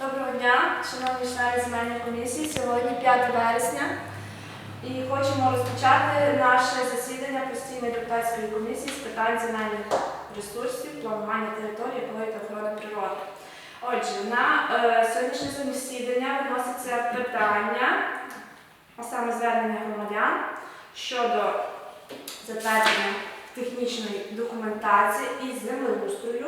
Доброго дня, шановні члени земельної комісії. Сьогодні 5 вересня і хочемо розпочати наше засідання постійної депутатської комісії з питань земельних ресурсів, планування території, екології та охорони природи. Отже, на е, сьогоднішнє засідання виноситься питання, а саме звернення громадян щодо затвердження технічної документації із землеустрою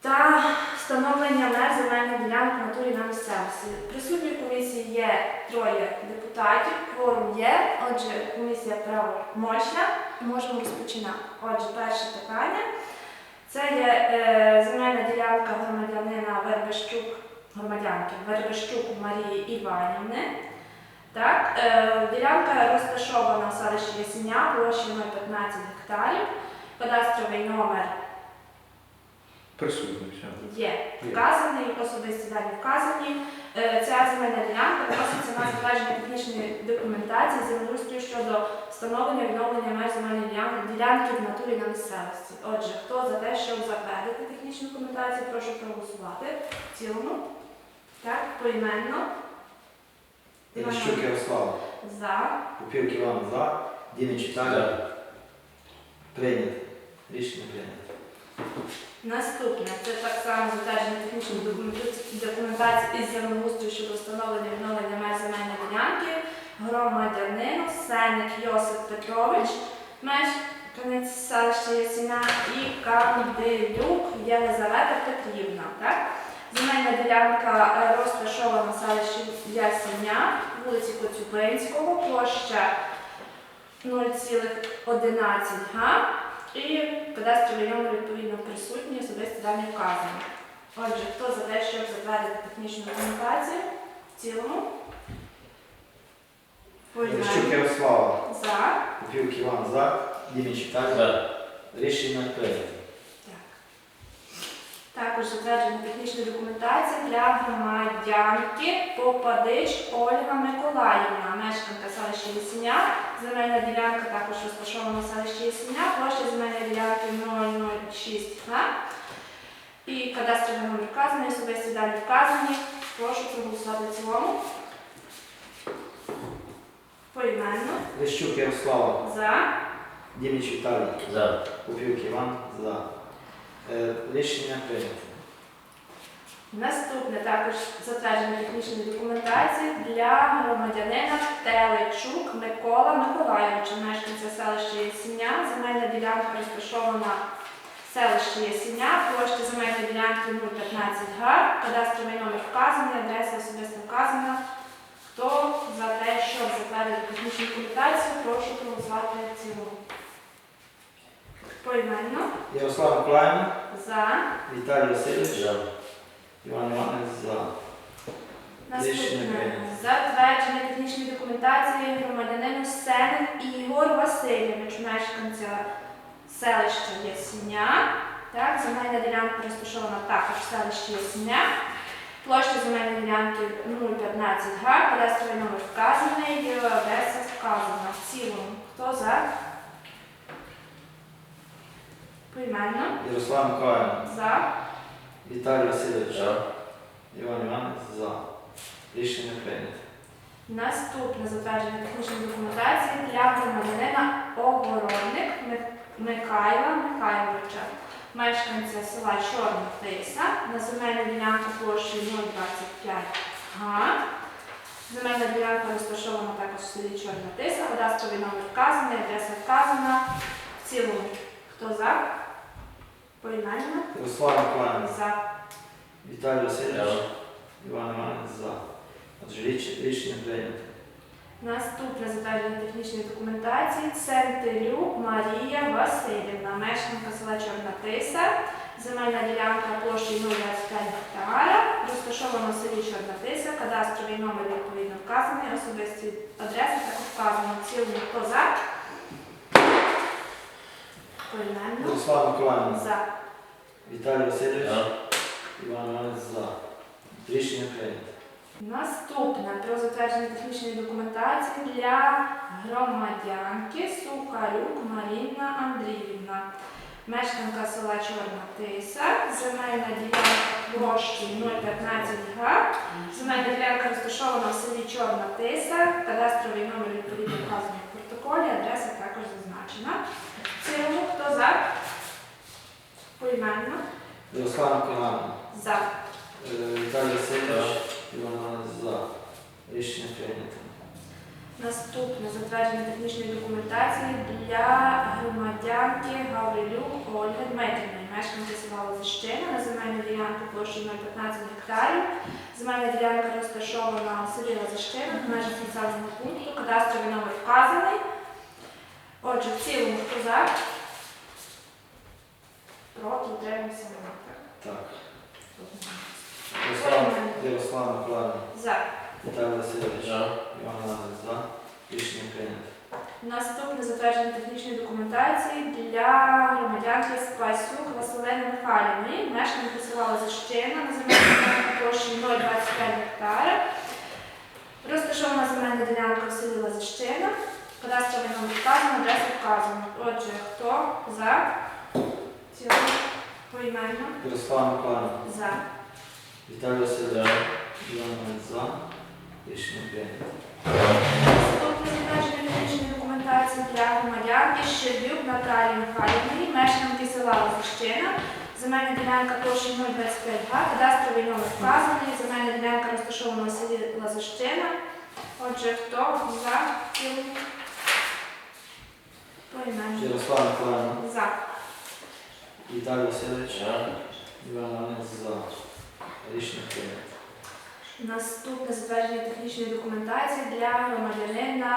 та встановлення меж земельних ділянок в натурі на місцевості. Присутні в комісії є троє депутатів, кворум є, отже, комісія правомочна, можемо розпочинати. Отже, перше питання. Це є е, земельна ділянка громадянина Вербещук, громадянки Вербещук Марії Іванівни. Так, е, ділянка розташована в селищі Ясеня, площею 015 гектарів, кадастровий номер Присутній. все. Є вказаний, особисті дані вказані. Е, Ця земельна ділянка проситься на затвердження технічної документації землеустрою щодо встановлення відновлення меж земельної ділянки, ділянки в натурі на місцевості. Отже, хто за те, щоб затвердити технічну документацію, прошу проголосувати в цілому. Так, поіменно. Терещук Ярослава, За. Попівки Іван за, Діміч Віталій. Прийнято. Рішення прийнято. Наступне це так само затвердження технічної документації- із землеустрою щодо встановлення відновлення меж земельної ділянки громадянину Сеник Йосип Петрович, мешканець селища Ясіна і Кандилюк Єлизавета Петрівна. Так? Земельна ділянка е, розташована в селищі Ясеня, вулиці Коцюбинського, площа 0,11 га. І кадастровий номер відповідно присутній, особисті дані вказані. Отже, хто за те, щоб затвердити технічну документацію в цілому? Поіменно. Ярослава, За. Півк Іван за, Діміч Віталій. Рішення прийнято. Так. Також затвердження технічної документації для громадянки Попадич Ольга Миколаївна, мешканка селища Лісеня. Земельна ділянка також розташована в селищі Лісеня, площа земельної ділянки 006 га. І кадастровий номер вказаний, особисті дані вказані. Прошу проголосувати в цілому. Поіменно. Терещук Ярослава, За. Діміч Віталій. За. Попівки Іван за. Е, Рішення прийнято. Наступне також затвердження технічної документації для громадянина Телечук Микола Миколайовича, мешканця селища Ясіня. Земельна ділянка розташована в селищі Ясіня, площа земельної ділянки 015 га, кадастровий номер вказаний, адреса особисто вказана. Хто за те, щоб затвердити технічну документацію, прошу проголосувати в цілому. Поіменно Ярослава Миколаївна, за. Віталій Васильович, За. Іван Іванович за. Наступне затвердження технічної документації громадянину Сенин Ігор Васильович, мешканця селища Ясіня. Так, земельна ділянка розташована також в селищі Ясіня. Площа земельної ділянки 015 га, кадастровий номер вказаний, адреса вказана. В цілому. Хто за? Поіменно. Ярослава Миколаївна, За. Віталій Васильович, За. Іван Іванович за. Рішення прийнято. Наступне затвердження технічної документації для громадянина Огородник Ми- Михайла Михайловича, мешканця села Чорна Тиса на земельну ділянку площею 025 га. Земельна ділянка розташована також в селі Чорна Тиса, кадастровий номер вказаний, адреса вказана. В цілому, хто за? Поіменно? Ярослава Миколаївна, За. Віталій Васильович, За. Іван Іванович за. Отже, рішення прийнято. Наступне затвердження технічної документації Центилюк Марія Васильівна, мешканка села Чорна Тиса, земельна ділянка площею 025 гектара, розташована в селі Чорна Тиса, кадастровий номер відповідно вказаний, особисті адреси також вказано хто за. Поіменно. Ярослава Миколаївна, За. Віталій Васильович, За. Іван Іванович за. Рішення прийнято. Наступне про затвердження технічної документації для громадянки Сухарюк Маріна Андріївна, мешканка села Чорна Тиса, земельна ділянка площею 015 га. Земельна ділянка розташована в селі Чорна Тиса, кадастровий номер відповідно вказаний в протоколі, адреса також зазначена. В цілому, хто за? Поіменно. Ярослав Миколаївна. За. Е, Віталій Васильович. Іван Іванович за. Рішення прийнято. Наступне затвердження технічної документації для громадянки Гаврилюк Ольги Дмитрівни, мешканки села Лозищина на земельну ділянку площею 015 гектарів. Земельна ділянка розташована у селі Лозищина, в межах населеного пункту, кадастровий номер вказаний. Отже, в цілому хто за? Проти утримався немає. Так. Ярослав, Ярослав Миколаївна. За. Віталій Васильович. Іван Іванович за. Рішення прийнято. Наступне затвердження технічної документації для громадянки Спасюк Василини Михайлівни, мешканки села Лозищина на земельній площі 025 гектара. Розташована земельна ділянка в селі Лозищина. Кадастровий номер вказано, адреса вказана. Отже, хто за? Цілу поіменно. Ярослав Миколаївна. За. Віталій Васильович. Іван за. Рішення прийнято. Наступне затвердження технічної документації для громадянки Щербюк Наталії Михайлівни, мешканки села Лозищина. Земельна ділянка площі 025 га, кадастровий номер вказаний, земельна ділянка розташована у селі Лозищина. Отже, хто за цілу поіменно? Ярослав Миколаївна. За. Віталій Васильович. Іван Іванович за. Рішення прийнято. Наступне затвердження технічної документації для громадянина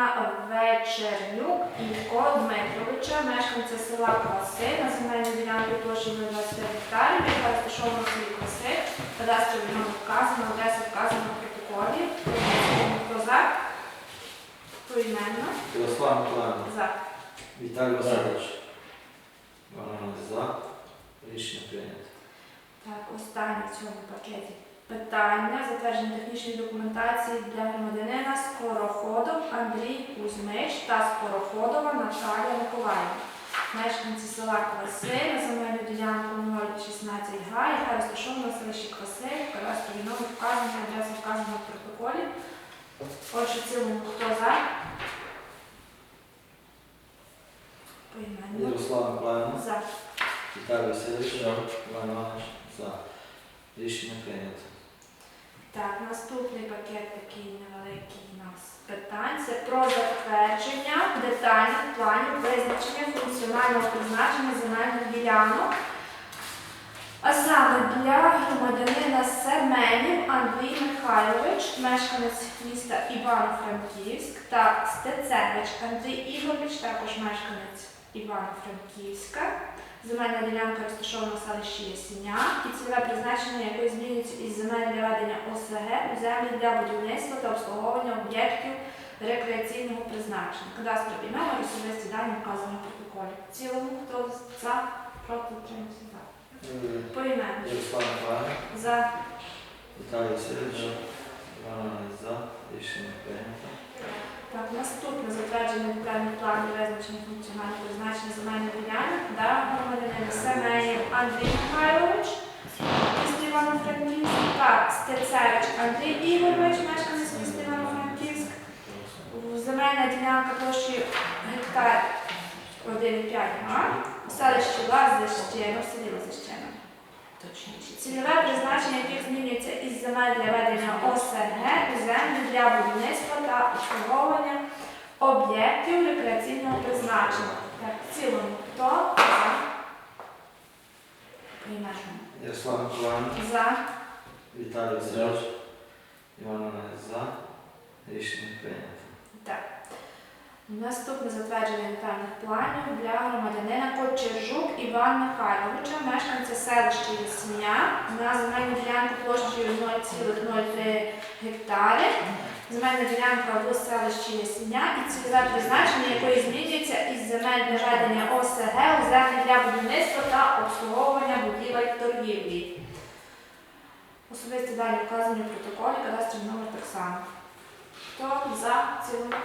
Вечернюк Ілько Дмитровича, мешканця села Кваси на земельній ділянці площею 25 гектарів, яка розташована в селі Кваси. Кадастровий номер вказано, адреса вказана в протоколі. Хто за? Поіменно. Ярослав Миколаївна. За. Віталій Васильович. Іван Іванович за. Рішення прийнято. Так, останнє в цьому пакеті питання затвердження технічної документації для громадянина Скороходов Андрій Кузьмич та Скороходова Наталія Миколаївна. Мешканці села Кваси на земельну ділянку 016 га, яка розташована в селищі Кваси, кадастровий номер вказаний, адреса вказана в протоколі. Отже, в цілому хто за? Поіменно. Ярослав Миколаївна. За. Віталій Васильович. Іван Іванович за. Рішення прийнято. Так, наступний пакет такий невеликий у нас питань. Це про затвердження детальних планів визначення функціонального призначення земельних ділянок. А саме для громадянина Семенів Андрій Михайлович, мешканець міста Івано-Франківськ, та Стецевич Андрій Ігорович, також мешканець Івано-Франківська. Земельна ділянка розташована в селищі Ясіня і цільове призначення якої змінюється із земель для ведення ОСГ у землі для будівництва та обслуговування об'єктів рекреаційного призначення. Кадастрові номер, особисті дані вказані в протоколі. В цілому хто за, проти утримався за. Е, Поіменно. Ярослав Миколаївна. За. Віталій Іванович за. Рішення прийнято. Так, наступне затвердження детальних планів визначення функціонального призначення земельних ділянок да, громадянина Семенів Андрій Михайлович, місто Івано-Франківськ, та Стецевич Андрій Ігорович, мешканець міста Івано-Франківськ. Земельна ділянка площі гектар 1,5 га, у селищі Лазищина, в селі Лазищина. Точніше. Цільове призначення яких змінюється із земель для ведення ОСГ у землі для будівництва та обслуговування об'єктів рекреаційного призначення. Так, в цілому хто за? Приймаємо. Ярослав Миколаївна. За. Віталій Васильович. Іван Іванович за. Рішення прийнято. Так. Наступне затвердження детальних планів для громадянина Кочержук Іван Михайловича, мешканця селища Ясеня на земельну ділянку площею 0,03 гектари. Земельна ділянка в селищі Ясеня і цільове призначення якої змінюється із земель для ведення ОСГ у землі для будівництва та обслуговування будівель торгівлі. Особисті дані вказані в протоколі, кадастровий номер так само. Хто за цілому?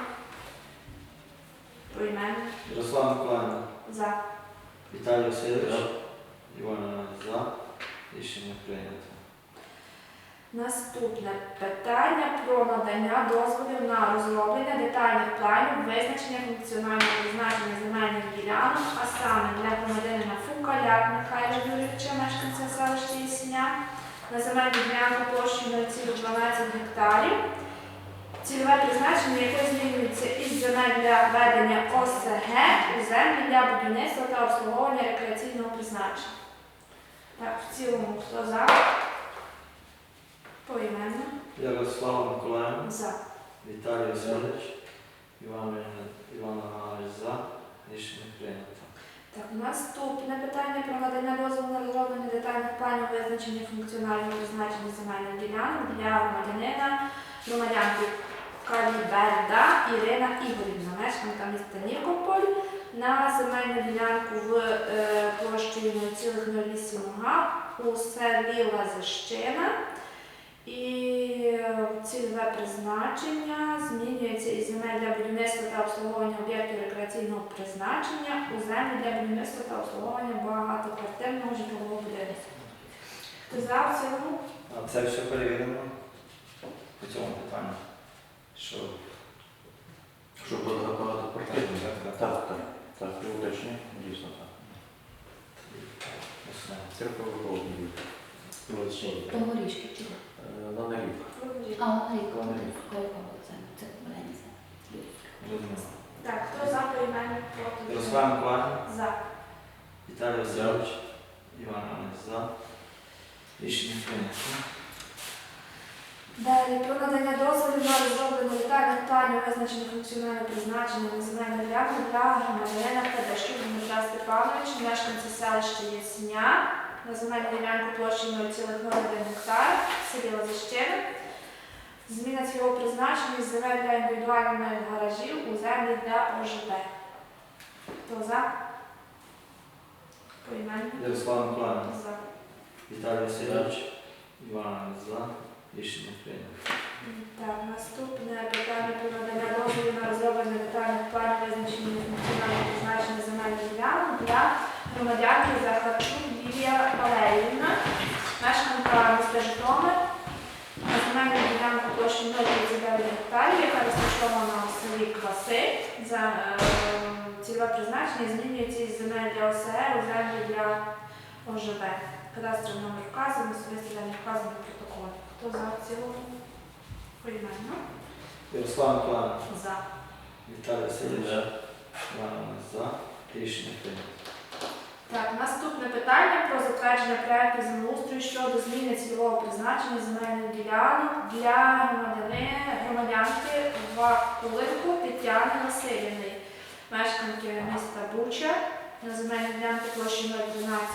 Поіменно. Ярослав Миколаївна. За. Віталій Васильович. Іван Іванович за. Рішення прийнято. Наступне питання про надання дозволів на розроблення детальних планів визначення функціонального призначення земельних ділянок, а саме для громадянина Фукаляк Михайла Юрійовича, мешканця селища Єсеня, на земельну ділянку площею 0,12 гектарів, цільове призначення якої змінюється із земель для ведення ОСГ у землі для будівництва та обслуговування рекреаційного призначення. Так, в цілому хто за? Поіменно. Ярослава Миколаївна, За. Віталій Васильович, Іван Іванович за. Рішення прийнято. Так, наступне питання про надання дозволу на розроблення детальних планів визначення функціонального призначення земельних ділянок для громадянина, громадянки Каліберда Ірина Ігорівна, мешканка міста Нікополь, на земельну ділянку в е, площею 0,08 га у селі Лазищина. І е, цільове призначення змінюється із земель для будівництва та обслуговування об'єктів рекреаційного призначення у землі для будівництва та обслуговування багатоквартирного житлового будинку. Хто за в цілому? Це все перевірено по цьому питанню. Що? Щоб багато квартирних. Так, так. Так, так, так, при дійсно так. Церква виховує. То горішки чи? На налік. А, горішки, Вони. це, це Так, хто за поіменні проти? Ярослава Миколаївна, За. Віталій Васильович, Іван Іванович за. рішення прийнято. Далі про надання дозволів на розроблення детальних планів визначення функціонального призначення на земельну ділянку для громадянина Федешків Дмитра Степановича, мешканця селища Єсня, на земельну ділянку площею 0,01 гектар селі Лазищина. Зміна цього призначення з земель для індивідуальних гаражів у землі для ОЖБ. Хто за? Поіменно? Ярослава Миколаївна, За. Віталій Васильович, Іван за. Рішення прийнято. Так, наступне питання про надання дозволу на розроблення детальних планів визначення функціонального призначення земельних ділянок для громадянки Захарчук Лілія Валеріївна, мешканка міста Житомир, на земельну ділянку площею 039 гектарів, яка розташована у селі Кваси. За е, цільове призначення змінюється із земель для ОСР у землі для ОЖБ. Кадастровий номер особисті дані вказані в. Хто за в цілому? Поіменно. Ярослава Миколаївна, За. Віталій Васильович, Іван за. Рішення прийнято. Так, наступне питання про затвердження проекту землеустрою щодо зміни цільового призначення земельних ділянок для громадяни, громадянки Вакуленко Тетяни Васильівни, мешканки міста Буча на земельній ділянці площі 012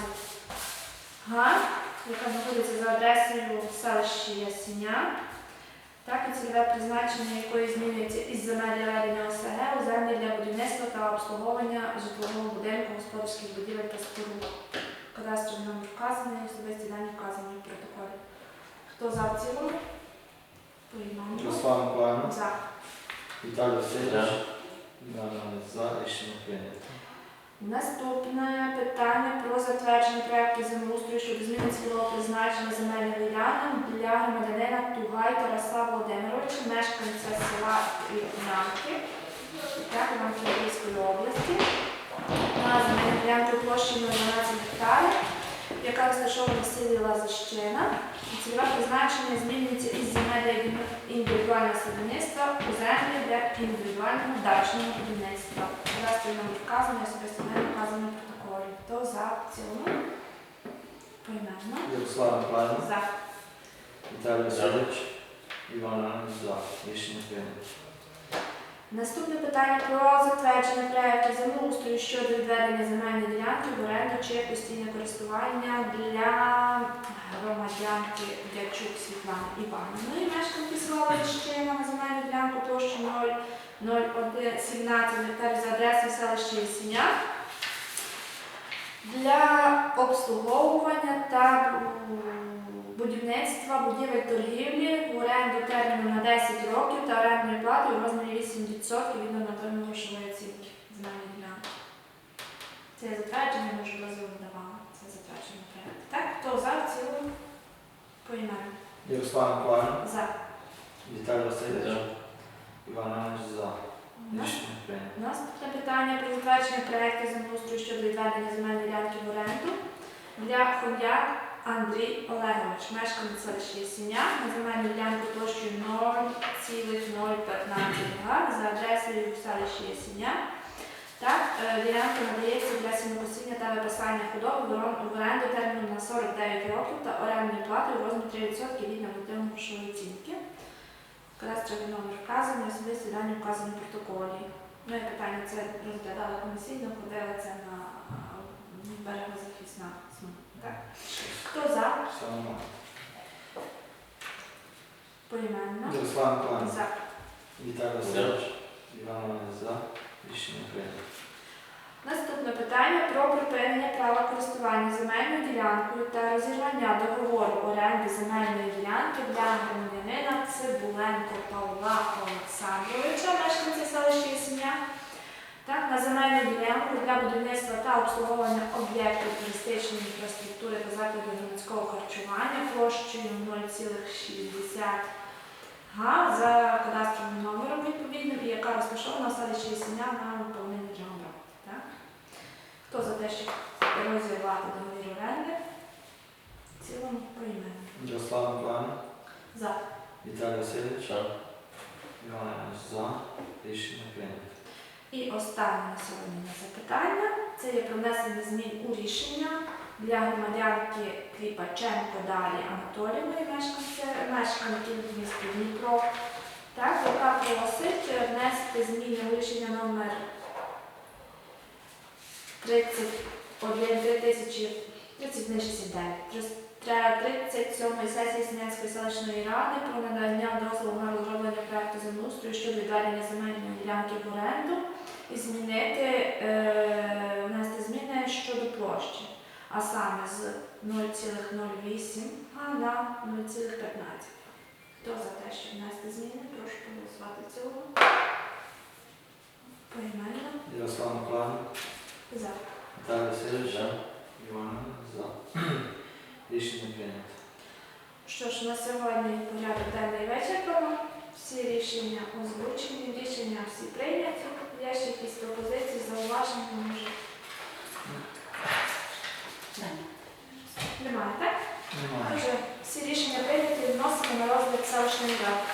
га, яка знаходиться за адресою селища Ясеня. Так, і цільове призначення якої змінюється із земель для ведення ОСГ у землі для будівництва та обслуговування житлового будинку, господарських будівель та споруд. Кадастровий номер вказаний, особисті дані вказані в протоколі. Хто за в цілому? Поіменно. Ярослава Миколаївна, За. Віталій Васильович, Іван Іванович за. Рішення прийнято. Наступне питання про затвердження проекту землеустрою щодо зміни цільового призначення земельних ділянок для громадянина Тугай Тараса Володимировича, мешканця села Ірнянки, так, Івано-Франківської області, на земельну ділянку площею 12 гектарів, яка розташована в селі Лазищина. І Цільове призначення змінюється із земель індивідуального садівництва у землі для індивідуального дачного будівництва. обов'язково вказано і особисто не вказано в протоколі. То за цілу примерно. Ярослава Плайна. За. Віталій Садович. Іван Анна. За. Рішення прийнято. Наступне питання про затвердження проекту землеустрою щодо відведення земельної ділянки в оренду чи постійне користування для громадянки Дячук Світлани Іванівної, мешканки села на земельну ділянку площу 0,17 гектарів за адресою селища Єсеня для обслуговування та будівництва будівель торгівлі в оренду терміну на 10 років та орендної плати у розмірі 8% від нормативної грошової оцінки земельної ділянки. Це затвердження, ми вже давали. Це затвердження проєкту. Так, хто за в цілому поіменно? Ярослав Миколаївна, За. Віталій Васильович, За. Іван Іванович за. Нас- Рішення прийнято. Питання про затвердження проекту землеустрою щодо відведення земельної ділянки в оренду для Хом'як Андрій Олегович, мешканець селища Ясіня, на земельну ділянку площею 0,015 га за адресою в селищі Ясіня. Так, е, ділянка надається для сінокосіння та випасання худоби в оренду терміном на 49 років та орендною платою у розмірі 3% від нормативної грошової оцінки. Кадастровий номер вказаний, особисті дані вказані в протоколі. Ну і питання це розглядали комісійно, ходили це на берегозахисна смуга. Так? Хто за? Нормально. Поіменно. Ярослав Миколаївна, За. Віталій Васильович, Іван Іванович за. Рішення прийнято. Наступне питання про припинення права користування земельною ділянкою та розірвання договору оренди земельної ділянки для громадянина Цибуленко Павла Олександровича, мешканця селища Ясеня, так, на земельну ділянку для будівництва та обслуговування об'єктів туристичної інфраструктури та закладів громадського харчування площею 0,60 га за кадастровим номером відповідним і яка розташована в селищі Ясеня на виповненні. Так? Хто за те, щоб розірвати договір оренди? В цілому поіменно. Ярослав Миколаївна, За. Віталій Васильович. Іван Іванович за. Рішення прийнято. І останнє на сьогодні запитання це є про внесення змін у рішення для громадянки Кліпаченко Далі Анатоліївної, мешканця- мешканки міста Дніпро, так, яка просить внести зміни у рішення номер 31 3069 37 сесії Снянської селищної ради про надання дозволу на розроблення проекту землеустрою щодо відведення земельної ділянки в оренду і змінити, е, внести зміни щодо площі, а саме з 0,08 а на 0,15. Хто за те, щоб внести зміни, прошу проголосувати цілому. Поіменно. Ярослав Миколаївна, За. Віталій Васильович, За. Іван Іванович за. Рішення прийнято. Що ж, на сьогодні порядок денний вичерпано. Всі рішення озвучені, рішення всі прийняті. Є ще якісь пропозиції, зауваження може. Немає, так? Немає. Отже, всі рішення прийняті, відносимо на розгляд селищної ради.